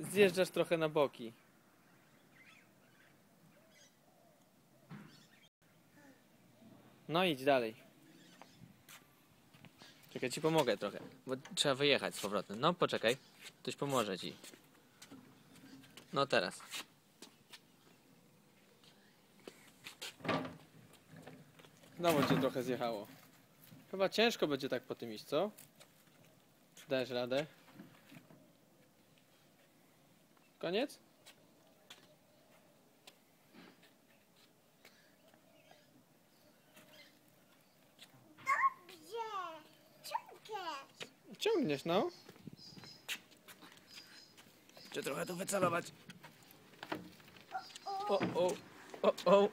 zjeżdżasz trochę na boki. No idź dalej. Czekaj, ci pomogę trochę, bo trzeba wyjechać z powrotem. No poczekaj, ktoś pomoże ci. No teraz. Znowu cię trochę zjechało. Chyba ciężko będzie tak po tym iść, co? Dajesz radę? Koniec? Gdzie? Ciągniesz. Ciągniesz, no. Czy trochę tu wycelować? O, o, o, o.